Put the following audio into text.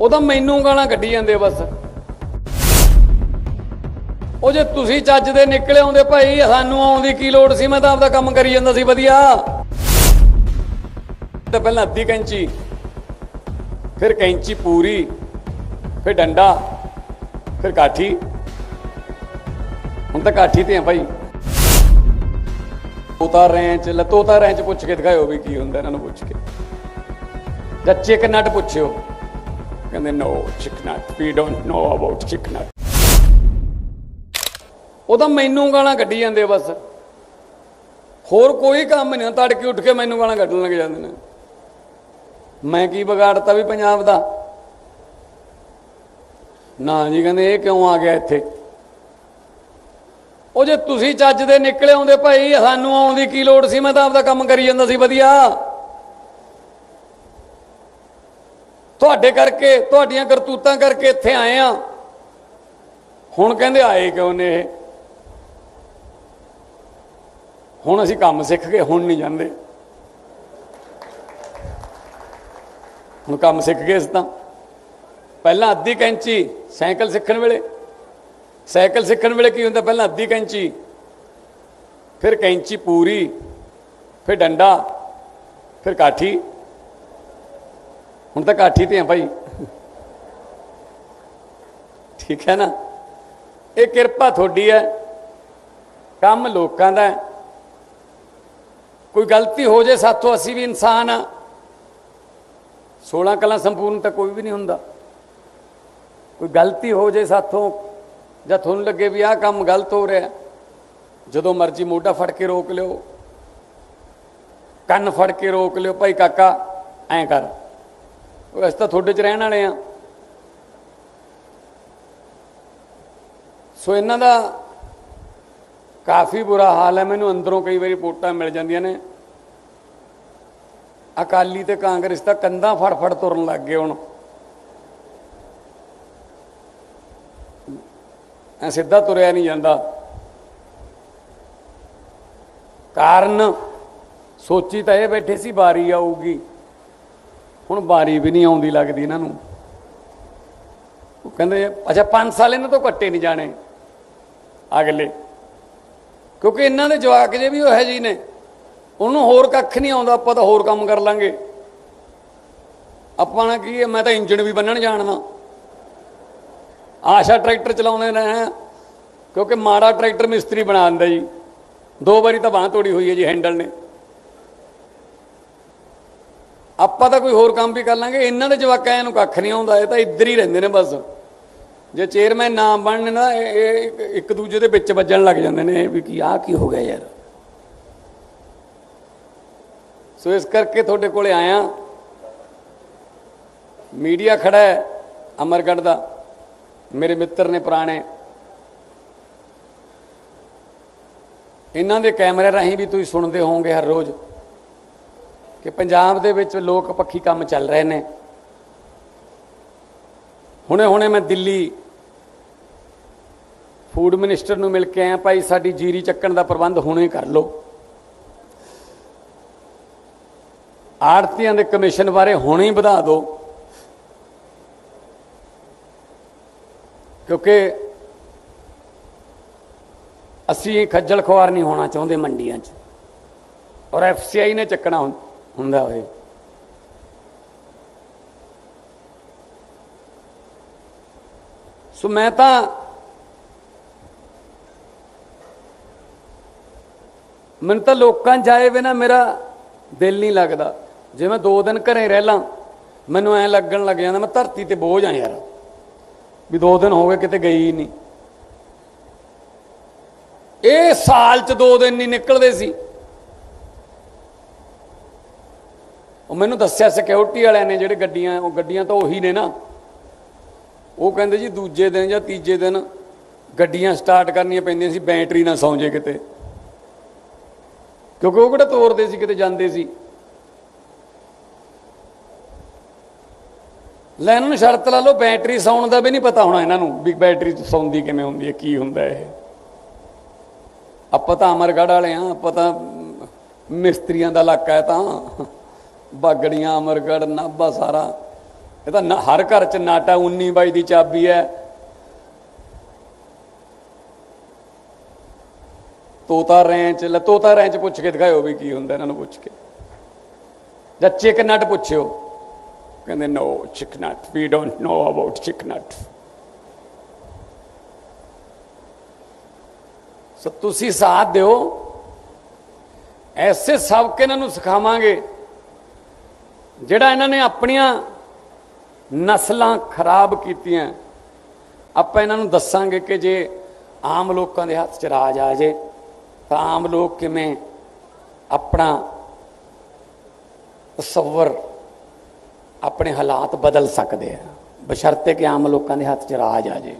ਉਹ ਤਾਂ ਮੈਨੂੰ ਗਾਲਾਂ ਕੱਢੀ ਜਾਂਦੇ ਬਸ। ਉਹ ਜੇ ਤੁਸੀਂ ਚੱਜ ਦੇ ਨਿਕਲੇ ਆਉਂਦੇ ਭਾਈ, ਸਾਨੂੰ ਆਉਣ ਦੀ ਕੀ ਲੋੜ ਸੀ? ਮੈਂ ਤਾਂ ਆਪਦਾ ਕੰਮ ਕਰੀ ਜਾਂਦਾ ਸੀ, ਵਧੀਆ। ਤਾਂ ਪਹਿਲਾਂ ਅੱਧੀ ਕੈਂਚੀ, ਫਿਰ ਕੈਂਚੀ ਪੂਰੀ, ਫਿਰ ਡੰਡਾ, ਫਿਰ ਕਾਠੀ। ਹੁਣ ਤਾਂ ਕਾਠੀ ਤੇ ਆ ਭਾਈ। ਤੋਤਾ ਰੈਂਚ ਲਤੋਤਾ ਰੈਂਚ ਪੁੱਛ ਕੇ ਦਿਖਾਇਓ ਵੀ ਕੀ ਹੁੰਦਾ ਇਹਨਾਂ ਨੂੰ ਪੁੱਛ ਕੇ। ਜਾਂ ਚਿਕ ਪੁੱਛਿਓ। ਕਹਿੰਦੇ ਨੋ ਚਿਕ ਨਟ ਵੀ ਡੋਨਟ ਨੋ ਅਬਾਊਟ ਚਿਕ ਨਟ ਉਹ ਤਾਂ ਮੈਨੂੰ ਗਾਲਾਂ ਕੱਢੀ ਜਾਂਦੇ ਬਸ। ਹੋਰ ਕੋਈ ਕੰਮ ਨਹੀਂ, ਤੜਕੇ ਉੱਠ ਕੇ ਮੈਨੂੰ ਗਾਲਾਂ ਕੱਢਣ ਲੱਗ ਜਾਂਦੇ ਨੇ। ਮੈਂ ਕੀ ਵਿਗਾੜਤਾ ਵੀ ਪੰਜਾਬ ਦਾ? ਨਾ ਜੀ, ਕਹਿੰਦੇ ਇਹ ਕਿਉਂ ਆ ਗਿਆ ਇੱਥੇ? ਉਹ ਜੇ ਤੁਸੀਂ ਚੱਜ ਦੇ ਨਿਕਲੇ ਆਉਂਦੇ ਭਾਈ, ਸਾਨੂੰ ਆਉਣ ਦੀ ਕੀ ਲੋੜ ਸੀ? ਮੈਂ ਤਾਂ ਆਪਦਾ ਕੰਮ ਕਰੀ ਜਾਂਦਾ ਸੀ, ਵਧੀਆ। ਤੁਹਾਡੇ ਕਰਕੇ, ਤੁਹਾਡੀਆਂ ਕਰਤੂਤਾਂ ਕਰਕੇ ਇੱਥੇ ਆਏ ਆ। ਹੁਣ ਕਹਿੰਦੇ ਆਏ ਕਿਉਂ ਨੇ ਇਹ? ਹੁਣ ਅਸੀਂ ਕੰਮ ਸਿੱਖ ਗਏ ਹੁਣ ਨਹੀਂ ਜਾਂਦੇ। ਹੁਣ ਕੰਮ ਸਿੱਖ ਗਏ ਇਸ ਤਾਂ। ਪਹਿਲਾਂ ਅੱਧੀ ਕੈਂਚੀ ਸਾਈਕਲ ਸਿੱਖਣ ਵੇਲੇ। ਸਾਈਕਲ ਸਿੱਖਣ ਵੇਲੇ ਕੀ ਹੁੰਦਾ? ਪਹਿਲਾਂ ਅੱਧੀ ਕੈਂਚੀ। ਫਿਰ ਕੈਂਚੀ ਪੂਰੀ, ਫਿਰ ਡੰਡਾ, ਫਿਰ ਕਾਠੀ। ਹੁਣ ਤਾਂ ਕਾਠੀ ਤੇ ਆ ਭਾਈ। ਠੀਕ ਹੈ ਨਾ? ਇਹ ਕਿਰਪਾ ਤੁਹਾਡੀ ਹੈ। ਕੰਮ ਲੋਕਾਂ ਦਾ ਕੋਈ ਗਲਤੀ ਹੋ ਜੇ ਸਾਥੋਂ ਅਸੀਂ ਵੀ ਇਨਸਾਨ ਆ। 16 ਕਲਾ ਸੰਪੂਰਨ ਤਾਂ ਕੋਈ ਵੀ ਨਹੀਂ ਹੁੰਦਾ। ਕੋਈ ਗਲਤੀ ਹੋ ਜੇ ਸਾਥੋਂ ਜਾਂ ਤੁਹਾਨੂੰ ਲੱਗੇ ਵੀ ਆਹ ਕੰਮ ਗਲਤ ਹੋ ਰਿਹਾ। ਜਦੋਂ ਮਰਜ਼ੀ ਮੋਢਾ ਫੜ ਕੇ ਰੋਕ ਲਿਓ। ਕੰਨ ਫੜ ਕੇ ਰੋਕ ਲਿਓ। ਭਾਈ ਕਾਕਾ, ਐਂ ਕਰ। ਉਹ ਅਸੀਂ ਤਾਂ ਤੁਹਾਡੇ 'ਚ ਰਹਿਣ ਵਾਲੇ ਆ। ਸੋ ਇਹਨਾਂ ਦਾ ਕਾਫੀ ਬੁਰਾ ਹਾਲ ਹੈ। ਮੈਨੂੰ ਅੰਦਰੋਂ ਕਈ ਵਾਰੀ ਰਿਪੋਰਟਾਂ ਮਿਲ ਜਾਂਦੀਆਂ ਨੇ। ਅਕਾਲੀ ਤੇ ਕਾਂਗਰਸ ਤਾਂ ਕੰਧਾਂ ਫੜ ਫੜ ਤੁਰਨ ਲੱਗ ਗਏ ਹੁਣ। ਐ ਸਿੱਧਾ ਤੁਰਿਆ ਨਹੀਂ ਜਾਂਦਾ। ਕਾਰਨ ਸੋਚੀ ਤਾਂ ਇਹ ਬੈਠੇ ਸੀ ਬਾਰੀ ਆਊਗੀ। ਹੁਣ ਬਾਰੀ ਵੀ ਨਹੀਂ ਆਉਂਦੀ ਲੱਗਦੀ ਇਹਨਾਂ ਨੂੰ। ਉਹ ਕਹਿੰਦੇ, ਅੱਛਾ 5 ਸਾਲ ਇਹਨਾਂ ਤੋਂ ਕੱਟੇ ਨਹੀਂ ਜਾਣੇ ਅਗਲੇ। ਕਿਉਂਕਿ ਇਹਨਾਂ ਦੇ ਜਵਾਕ ਜੇ ਵੀ ਉਹ ਹੈ ਜੀ ਨੇ, ਉਹਨੂੰ ਹੋਰ ਕੱਖ ਨਹੀਂ ਆਉਂਦਾ, ਆਪਾਂ ਤਾਂ ਹੋਰ ਕੰਮ ਕਰ ਲਾਂਗੇ। ਆਪਾਂ ਨਾ ਕੀ ਹੈ, ਮੈਂ ਤਾਂ ਇੰਜਣ ਵੀ ਬੰਨਣ ਜਾਣਦਾ। ਆਸ਼ਾ ਟਰੈਕਟਰ ਚਲਾਉਂਦੇ ਨੇ ਕਿਉਂਕਿ ਮਾੜਾ ਟਰੈਕਟਰ ਮਿਸਤਰੀ ਬਣਾ ਦਿੰਦਾ ਜੀ। ਦੋ ਵਾਰੀ ਤਾਂ ਬਾਂਹ ਤੋੜੀ ਹੋਈ ਹੈ ਜੀ, ਹੈਂਡਲ ਨੇ। ਆਪਾਂ ਤਾਂ ਕੋਈ ਹੋਰ ਕੰਮ ਵੀ ਕਰ ਲਾਂਗੇ। ਇਹਨਾਂ ਦੇ ਜਵਾਕਾਂ ਨੂੰ ਕੱਖ ਨਹੀਂ ਆਉਂਦਾ, ਇਹ ਤਾਂ ਇੱਧਰ ਹੀ ਰਹਿੰਦੇ ਨੇ ਬਸ। ਜੇ ਚੇਅਰਮੈਨ ਨਾ ਬਣਨ ਨਾ, ਇਹ ਇੱਕ- ਦੂਜੇ ਦੇ ਵਿੱਚ ਵੱਜਣ ਲੱਗ ਜਾਂਦੇ ਨੇ ਵੀ ਕੀ ਆ ਕੀ ਹੋ ਗਿਆ ਯਾਰ। ਸੋ ਇਸ ਕਰਕੇ ਤੁਹਾਡੇ ਕੋਲੇ ਆਇਆ। ਮੀਡੀਆ ਖੜਾ ਹੈ ਅਮਰਗੜ੍ਹ ਦਾ। ਮੇਰੇ ਮਿੱਤਰ ਨੇ ਪੁਰਾਣੇ। ਇਹਨਾਂ ਦੇ ਕੈਮਰੇ ਰਾਹੀਂ ਵੀ ਤੁਸੀਂ ਸੁਣਦੇ ਹੋਵੋਗੇ ਹਰ ਰੋਜ਼। ਕਿ ਪੰਜਾਬ ਦੇ ਵਿੱਚ ਲੋਕ ਪੱਖੀ ਕੰਮ ਚੱਲ ਰਹੇ ਨੇ। ਹੁਣੇ ਹੁਣੇ ਮੈਂ ਦਿੱਲੀ ਫੂਡ ਮਿਨਿਸਟਰ ਨੂੰ ਮਿਲ ਕੇ ਆਇਆ, ਭਾਈ ਸਾਡੀ ਜੀਰੀ ਚੱਕਣ ਦਾ ਪ੍ਰਬੰਧ ਹੁਣੇ ਕਰ ਲਓ। ਆੜਤੀਆਂ ਦੇ ਕਮਿਸ਼ਨ ਬਾਰੇ ਹੁਣੇ ਹੀ ਵਧਾ ਦਿਓ। ਕਿਉਂਕਿ ਅਸੀਂ ਖੱਜਲ ਖੁਆਰ ਨਹੀਂ ਹੋਣਾ ਚਾਹੁੰਦੇ ਮੰਡੀਆਂ 'ਚ। ਔਰ ਐਫਸੀਆਈ ਨੇ ਚੱਕਣਾ ਹੁੰ- ਹੁੰਦਾ ਹੋਏ ਸੋ ਮੈਂ ਤਾਂ ਮੈਨੂੰ ਤਾਂ ਲੋਕਾਂ ਜਾਏ ਆਏ ਨਾ ਮੇਰਾ ਦਿਲ ਨਹੀਂ ਲੱਗਦਾ। ਜੇ ਮੈਂ ਦੋ ਦਿਨ ਘਰੇ ਰਹਿ ਲਾਂ ਮੈਨੂੰ ਐ ਲੱਗਣ ਲੱਗ ਜਾਂਦਾ, ਮੈਂ ਧਰਤੀ ਤੇ ਬੋਝ ਆ ਯਾਰ। ਵੀ ਦੋ ਦਿਨ ਹੋ ਗਏ, ਕਿਤੇ ਗਈ ਨਹੀਂ। ਇਹ ਸਾਲ 'ਚ ਦੋ ਦਿਨ ਨਹੀਂ ਨਿਕਲਦੇ ਸੀ। ਉਹ ਮੈਨੂੰ ਦੱਸਿਆ ਸਿਕਿਉਰਿਟੀ ਵਾਲਿਆਂ ਨੇ ਜਿਹੜੇ ਗੱਡੀਆਂ, ਉਹ ਗੱਡੀਆਂ ਤਾਂ ਉਹੀ ਨੇ ਨਾ। ਉਹ ਕਹਿੰਦੇ ਜੀ ਦੂਜੇ ਦਿਨ ਜਾਂ ਤੀਜੇ ਦਿਨ ਗੱਡੀਆਂ ਸਟਾਰਟ ਕਰਨੀਆਂ ਪੈਂਦੀਆਂ ਸੀ ਬੈਟਰੀ ਨਾ ਸੌਂ ਜੇ ਕਿਤੇ। ਕਿਉਂਕਿ ਉਹ ਕਿਹੜਾ ਤੋਰਦੇ ਸੀ, ਕਿਤੇ ਜਾਂਦੇ ਸੀ। ਲੈ ਇਹਨਾਂ ਨੂੰ ਸ਼ਰਤ ਲਾ ਲਓ ਬੈਟਰੀ ਸੌਣ ਦਾ ਵੀ ਨਹੀਂ ਪਤਾ ਹੋਣਾ ਇਹਨਾਂ ਨੂੰ ਵੀ ਬੈਟਰੀ ਸੌਂਦੀ ਕਿਵੇਂ ਹੁੰਦੀ ਹੈ, ਕੀ ਹੁੰਦਾ ਇਹ। ਆਪਾਂ ਤਾਂ ਅਮਰਗੜ੍ਹ ਵਾਲੇ ਆ ਆਪਾਂ ਤਾਂ ਮਿਸਤਰੀਆਂ ਦਾ ਇਲਾਕਾ ਹੈ ਤਾਂ। ਬਾਗੜੀਆਂ ਅਮਰਗੜ੍ਹ ਨਾਭਾ ਸਾਰਾ। ਇਹ ਤਾਂ ਨਾ- ਹਰ ਘਰ ਚ ਨਾਟਾ 19 ਬਾਈ ਦੀ ਚਾਬੀ ਹੈ ਤੋਤਾ ਰੈਂਚ ਲੈ ਤੋਤਾ ਰੈਂਚ ਪੁੱਛ ਕੇ ਦਿਖਾਇਓ ਵੀ ਕੀ ਹੁੰਦਾ ਇਹਨਾਂ ਨੂੰ ਪੁੱਛ ਕੇ। ਜਾਂ ਚਿਕ ਨਟ ਪੁੱਛਿਓ। ਕਹਿੰਦੇ ਨੋ ਚਿਕ ਨਟ ਵੀ ਡੋਨਟ ਨੋ ਅਬਾਊਟ ਚਿਕ ਨਟ ਸੋ ਤੁਸੀਂ ਸਾਥ ਦਿਓ। ਐਸੇ ਸਬਕ ਇਹਨਾਂ ਨੂੰ ਸਿਖਾਵਾਂਗੇ। ਜਿਹੜਾ ਇਹਨਾਂ ਨੇ ਆਪਣੀਆਂ ਨਸਲਾਂ ਖਰਾਬ ਕੀਤੀਆਂ, ਆਪਾਂ ਇਹਨਾਂ ਨੂੰ ਦੱਸਾਂਗੇ ਕਿ ਜੇ ਆਮ ਲੋਕਾਂ ਦੇ ਹੱਥ 'ਚ ਰਾਜ ਆ ਜੇ, ਤਾਂ ਆਮ ਲੋਕ ਕਿਵੇਂ ਆਪਣਾ ਤਸਵਰ, ਆਪਣੇ ਹਾਲਾਤ ਬਦਲ ਸਕਦੇ ਆ? ਬਸ਼ਰਤੇ ਕਿ ਆਮ ਲੋਕਾਂ ਦੇ ਹੱਥ 'ਚ ਰਾਜ ਆ ਜੇ।